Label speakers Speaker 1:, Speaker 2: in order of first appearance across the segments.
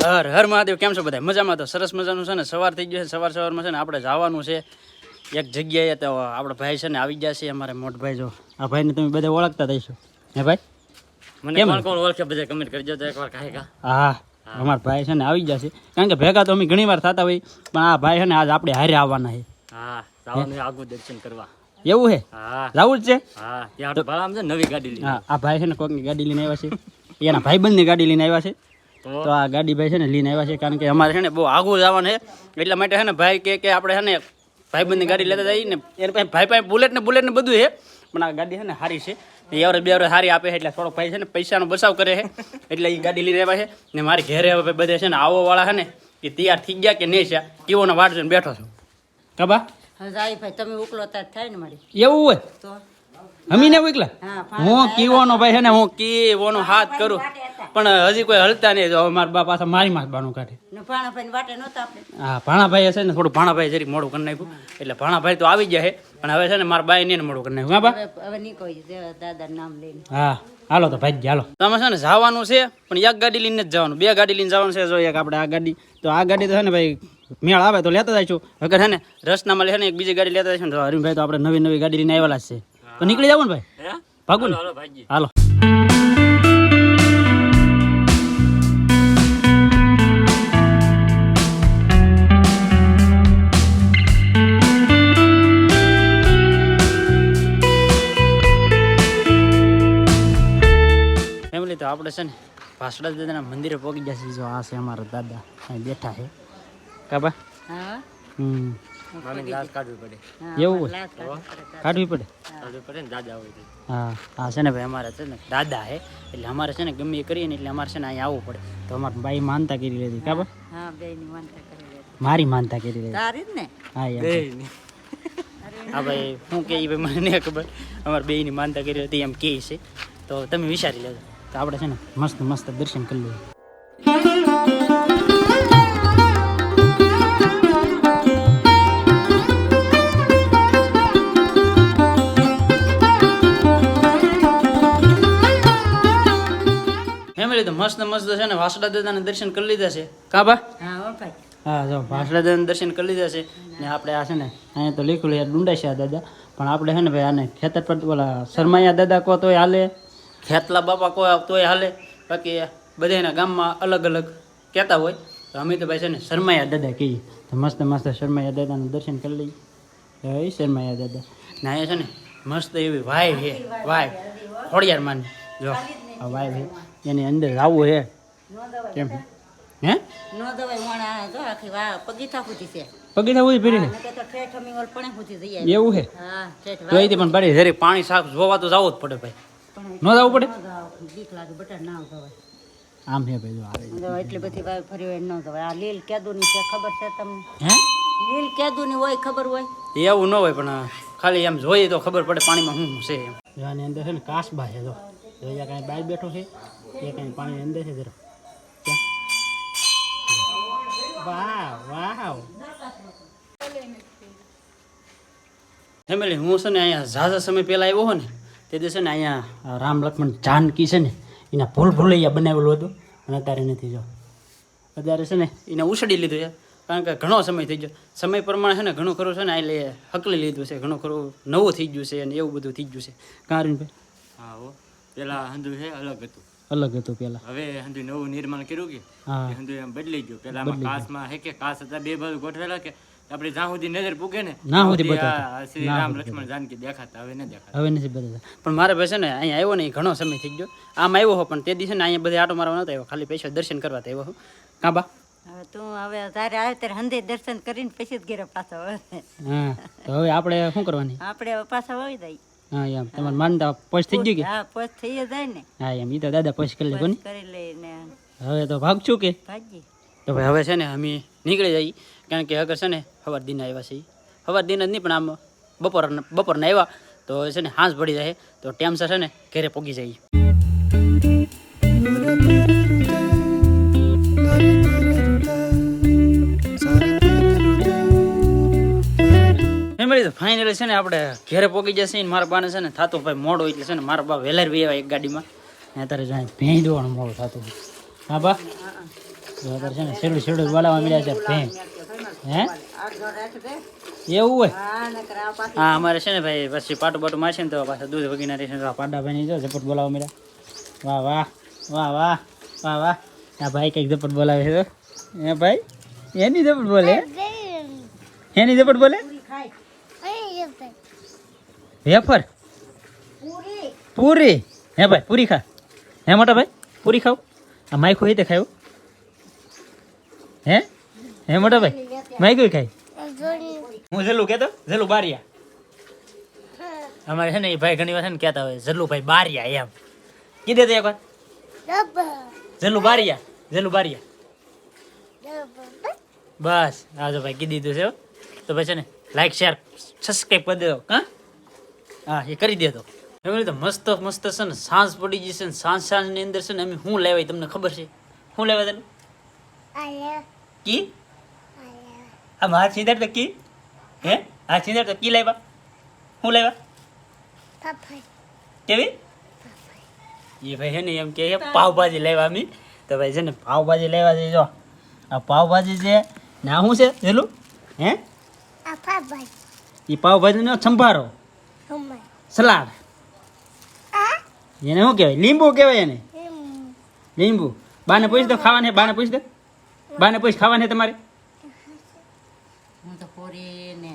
Speaker 1: હર હર મહાદેવ કેમ છો બધા મજામાં તો? સરસ મજાનું છે ને? સવાર થઈ ગયો છે સવાર સવારમાં છે ને આપણે જવાનું છે. એક જગ્યાએ તો આપણો ભાઈ છે ને આવી ગયા છે અમારે મોટભાઈ જો. આ ભાઈને તમે બધા ઓળખતા થઈશો હે ભાઈ?
Speaker 2: મને કોણ કોણ ઓળખે બધા કમેન્ટ કરજો તો એકવાર કાંઈ
Speaker 1: હા અમારા ભાઈ છે ને આવી ગયા છે. કારણ કે ભેગા તો અમે ઘણી વાર થતા હોય પણ આ ભાઈ છે ને આજ આપણે હારે આવવાના છે.
Speaker 2: હા જવાનું આગું દર્શન કરવા.
Speaker 1: એવું હે?
Speaker 2: હા.
Speaker 1: જવું જ છે?
Speaker 2: હા ત્યાં નવી ગાડી લઈને.
Speaker 1: હા આ ભાઈ છે ને કોકની ગાડી લઈને આવ્યા છે. એના ભાઈબંધની ગાડી લઈને આવ્યા છે.
Speaker 2: તો
Speaker 1: આ ગાડી ભાઈ છે ને લઈને આવ્યા છે કારણ કે અમારે છે ને બહુ આગું જવાનું છે. એટલા માટે છે ને ભાઈ કે કે આપણે છે ને ભાઈબંધની ગાડી લેતા જઈએ ને એને પાસે ભાઈ પાસે બુલેટ ને બુલેટ ને બધું છે. પણ આ ગાડી છે ને સારી છે. એવરેજ બે સારી આપે છે એટલે થોડોક ભાઈ છે ને પૈસાનો બચાવ કરે છે. એટલે એ ગાડી લઈને આવ્યા છે. ને મારી ઘેરે હવે બધે છે ને આવો વાળા છે ને એ તૈયાર થઈ ગયા કે નહીં છે. કેવોનો વાટ જોઈને બેઠો છું. કબા
Speaker 3: હા ભાઈ તમે ઉકલો થાય ને મારી.
Speaker 1: એવું હોય?
Speaker 3: તો?
Speaker 1: અમીને એકલા?
Speaker 3: હું
Speaker 1: કીવોનો ભાઈ છે ને હું કીવોનો હાથ કરું. પણ હજી કોઈ હલતા નહીં જો મારા બા પાછા મારી માં બાનું કાઢે.
Speaker 3: ને ભાણાભાઈ વાટે નહોતા આપણે
Speaker 1: હા ભાણાભાઈ છે ને થોડું ભાણાભાઈ જરીક મોડું કરી નાખ્યું. એટલે ભાણાભાઈ તો આવી જાય છે પણ હવે છે ને મારા બાઈ ને મોડું કરી નાખ્યું. હા બા?
Speaker 3: હવે હવે કોઈ દાદા નામ લઈને.
Speaker 1: હા હાલો તો ભાઈ હાલો. તમે છે ને જવાનું છે પણ એક ગાડી લઈને જ જવાનું. બે ગાડી લઈને જવાનું છે જો એક આપણે આ ગાડી. તો આ ગાડી તો છે ને ભાઈ મેળ આવે તો લેતા જઈશું. અગર છે ને રસ્તામાં છે ને એક બીજી ગાડી લેતા જઈશું. ને તો હરીમભાઈ તો આપણે નવી નવી ગાડી લઈને આવેલા છે. તો નીકળી જવું ને ભાઈ.
Speaker 2: ભાગો
Speaker 1: ભાગું ને
Speaker 2: હાલો
Speaker 1: ફેમિલી તો આપણે છે ને ભાસડા દાદાના મંદિરે પહોંચી જશે જો આ છે અમારા દાદા અહીં બેઠા છે. કાબા
Speaker 3: હા.
Speaker 1: હમ.
Speaker 2: મને ગ્લાસ કાઢવી પડે.
Speaker 1: એવું. કાઢવી પડે
Speaker 2: કાઢવી પડે. ને દાદા હોય તો.
Speaker 1: હા હા છે ને ભાઈ અમારે છે ને દાદા હે એટલે અમારે છે ને ગમે એ કરીએ ને એટલે અમારે છે ને અહીંયા આવવું પડે. તો અમારે બાઈ માનતા કરી લેતી કાબર?
Speaker 3: હા બે ની માનતા કરી લેતી.
Speaker 1: મારી માનતા કરી લેતી.
Speaker 3: તારી જ ને?
Speaker 1: હા યાર હા ભાઈ હું કે ભાઈ મને નહીં ખબર. અમારે બેયની માનતા કરી હતી એમ કે છે. તો તમે વિચારી લેજો. તો આપણે છે ને મસ્ત મસ્ત દર્શન કરી લઈએ. તો મસ્ત મસ્ત છે ને વાસડા દાદાના દર્શન કરી લીધા છે. કા બા?
Speaker 3: હા ભાઈ.
Speaker 1: જો વાસડા દાદાના દર્શન કરી લીધા છે. ને આપણે આ છે ને અહીંયા તો લખ્યું યાર ડુંડાશિયા દાદા. પણ આપણે છે ને ભાઈ આને ખેતર પર ઓલા શરમાયા દાદા કહો તોય હાલે ખેતલા બાપા કહો તોય હાલે. બાકી બધાના ગામમાં અલગ અલગ કહેતા હોય. તો અમે તો ભાઈ છે ને શરમાયા દાદા કહીએ. તો મસ્ત મસ્ત શરમાયા દાદાનું દર્શન કરી લઈએ. એ શરમાયા દાદા. ને અહીંયા છે ને મસ્ત એવી વાય છે વાય. ખોડિયાર માની. જો વાય છે. એની અંદર આવવું છે કેમ? હે?
Speaker 3: નો દવાઈ મોણા જો આખી વા પગીથા ફૂટી છે.
Speaker 1: પગીઠા ઉધી ભરી
Speaker 3: નકર તો ઠેઠ અમી ઓલ પણ સુધી જઈ
Speaker 1: એવું હે?
Speaker 3: હા ઠેઠ
Speaker 1: તો પણ બરી જરી પાણી સાફ જોવા તો જવું જ પડે ભાઈ. ન જવું પડે?
Speaker 3: બીક લાગે બટા ના જવાય
Speaker 1: આમ હે ભાઈ જો આવે.
Speaker 3: એટલી બધી વાર ફરી હોય ન જવાય. આ લીલ કેદુની છે ખબર છે તમને?
Speaker 1: હે?
Speaker 3: લીલ કેદુની હોય ખબર હોય?
Speaker 1: એવું ન હોય પણ ખાલી એમ જોઈએ તો ખબર પડે પાણીમાં શું છે એમ. જો આની અંદર છે ને કાસબા છે જો. જોયા કાંઈ બાય બેઠો છે. એ કાંઈ પાણી અંદર છે જરા? વાહ વાહ ફેમિલી હું છે ને અહીંયા ઝાઝા સમય પહેલાં આવ્યો હો ને તે દિવસે ને અહીંયા રામ લક્ષ્મણ જાનકી છે ને એના ભૂલ ભૂલૈયા બનાવેલું હતું અને અત્યારે નથી જો. અત્યારે છે ને એને ઉછળી લીધું છે કારણ કે ઘણો સમય થઈ ગયો. સમય પ્રમાણે છે ને ઘણું ખરું છે ને એટલે હકલી લીધું છે ઘણું ખરું નવું થઈ ગયું છે અને એવું બધું થઈ ગયું છે. કારણ ભાઈ
Speaker 2: હા હો પહેલાં હંધું છે અલગ હતું.
Speaker 1: અલગ હતું પેલા
Speaker 2: હવે હંધુ નવું નિર્માણ કર્યું કે હંધુ એમ બદલી ગયું. પેલા કાચમાં હે કે કાસ હતા બે બાજુ ગોઠવેલા કે આપણે જ્યાં સુધી નજર પૂગે ને
Speaker 1: ના સુધી બતાવતા.
Speaker 2: શ્રી રામ લક્ષ્મણ જાનકી દેખાતા હવે ન દેખાતા.
Speaker 1: હવે નથી બતાવતા. પણ મારે પાસે ને અહીંયા આવ્યો ને ઘણો સમય થઈ ગયો. આમ આવ્યો હો પણ તે દિવસે ને અહીંયા બધે આટો મારવા નતો આવ્યો. ખાલી પૈસા દર્શન કરવા આવ્યો હો. કાં બા?
Speaker 3: હવે તું હવે તારે આવે ત્યારે હંધે દર્શન કરીને પછી જ ઘેરે પાછા આવે.
Speaker 1: હા તો હવે આપણે શું કરવાની?
Speaker 3: આપણે પાછા આવી જાય.
Speaker 1: હા એમ. તમારે માનતા પોસ્ટ થઈ ગયું કે?
Speaker 3: હા થઈ જાય ને.
Speaker 1: હા એમ. ઈ તો દાદા પોસ્ટ કરી લે કોની
Speaker 3: કરી લઈને
Speaker 1: હવે તો ભાગશું કે?
Speaker 3: ભાગી.
Speaker 1: તો ભાઈ હવે છે ને અમે નીકળી જઈએ. કારણ કે અગર છે ને સવાર દિન આવ્યા છે. સવાર દિન જ નહીં પણ આમ બપોર બપોરના આવ્યા તો છે ને હાંસ પડી જાય. તો ટાઈમસર છે ને ઘરે પોગી જઈએ. તો ફાઇનલી છે ને આપણે ઘરે પોગી જશે ને મારા બાને છે ને થતું ભાઈ મોડો એટલે છે ને મારા બા વહેલા બી આવ્યા એક ગાડીમાં. ને અત્યારે જાય ભેંઈ દેવાનું મોડું થતું હા બા? અત્યારે છે ને છેડું છેડું બોલાવવા મળ્યા છે ભેં. હે? એવું હોય? હા અમારે છે ને ભાઈ પછી પાટું બાટું મારશે ને તો પાછા દૂધ વગીના રહેશે તો પાડા ભાઈ જો ઝપટ બોલાવવા મળ્યા. વાહ વાહ વાહ વાહ વાહ વાહ. આ ભાઈ કંઈક ઝપટ બોલાવે છે તો હે ભાઈ? એની ઝપટ બોલે? એની ઝપટ બોલે? વેફર પૂરી. હે ભાઈ, પૂરી ખા. હે મોટા ભાઈ, પૂરી ખાવ આ માયખું હે તે ખાયું હે. હે? મોટા ભાઈ, માયખું ખાય. હું ઝલ્લું કહેતો ઝલ્લું બારિયા. અમારે છે ને એ ભાઈ ઘણી વાર છે ને કહેતા હોય ઝલ્લું ભાઈ બારિયા એમ. કીધે તો એકવાર? ઝલ્લું બારિયા ઝલ્લું બારિયા. બસ હા ભાઈ કીધી દીધું છે. તો પછી છે ને લાઈક શેર સબસ્ક્રાઈબ કરી દેજો. હા? હા એ કરી દેતો એમ તો મસ્ત મસ્ત છે ને સાંજ પડી જશે ને સાંજ સાંજની અંદર છે ને અમે શું લેવાય તમને ખબર છે? શું લેવા તને? કી? આ મારા સિંદર તો કી? હે? આ સિંદર તો કી લાવ્યા? શું લાવ્યા? કેવી? એ ભાઈ છે ને એમ કે પાવભાજી લેવા અમે. તો ભાઈ છે ને પાવભાજી લેવા છે જો. આ પાવભાજી છે ને આ શું છે પેલું હે? એ પાવભાજીનો સંભારો. સલાડ. એને શું કહેવાય? લીંબુ કહેવાય એને? લીંબુ. બાને પૂછ દો ખાવાને બાને પૂછ દો બાને પૂછ ખાવાને તમારે?
Speaker 3: હું તો પૂરી ને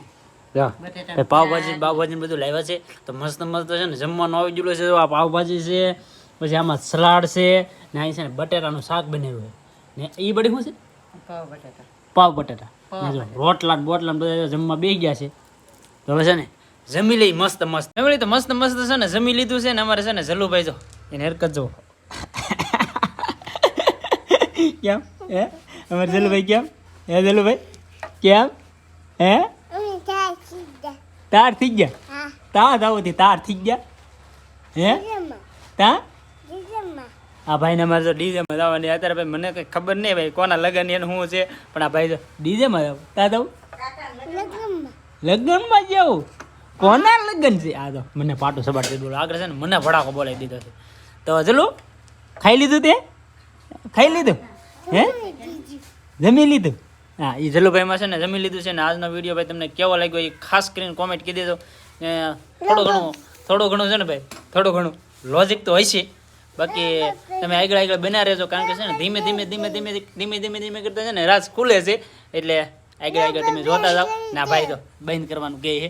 Speaker 1: જો.
Speaker 3: બટેટા
Speaker 1: એ પાવભાજી પાવભાજી બધું લાવ્યા છે. તો મસ્ત મસ્ત છે ને જમવાનું આવી ગયેલું છે જો આ પાવભાજી છે પછી આમાં સલાડ છે ને અહીં છે ને બટેટાનું શાક બનાવ્યું છે. ને એ બધી શું છે?
Speaker 3: પાવ બટેટા.
Speaker 1: પાવ બટેટા. રોટલા બોટલા બધા જમવા બેસી ગયા છે. તો હવે છે ને જમી લઈ મસ્ત મસ્ત. જમી તો મસ્ત મસ્ત છે ને જમી લીધું છે ને અમારે છે ને જલુભાઈ જો એને હરકત જો કેમ? હે? અમારે જલુભાઈ કેમ? હે જલુભાઈ? કેમ? હે? તાર થઈ ગયા? તા દાવથી તાર થઈ ગયા? હે? તા? આ ભાઈને અમારે જો ડીજેમાં જવાની અત્યારે ભાઈ મને કંઈ ખબર નહીં ભાઈ કોના લગન એને શું છે પણ આ ભાઈ જો ડીજેમાં જાવ તા જાવ લગ્નમાં. જવું કોના લગ્ન છે? આ તો મને પાટું સબાટ દીધું. આગળ છે ને મને ભડાકો બોલાવી દીધો છે. તો ચલો ખાઈ લીધું તે? ખાઈ લીધું? હે? જમી લીધું? હા એ જલુભાઈમાં છે ને જમી લીધું છે ને આજનો વીડિયો ભાઈ તમને કેવો લાગ્યો એ ખાસ કરીને કોમેન્ટ કરી દેજો. ને થોડું ઘણું થોડું ઘણું છે ને ભાઈ થોડું ઘણું લોજિક તો હોય છે. બાકી તમે આગળ આગળ બના રહેજો કારણ કે છે ને ધીમે ધીમે ધીમે ધીમે ધીમે ધીમે ધીમે કરતા છે ને રાસ ખુલે છે. એટલે આગળ આગળ તમે જોતા જાઓ. ના ભાઈ તો બંધ કરવાનું કહે છે.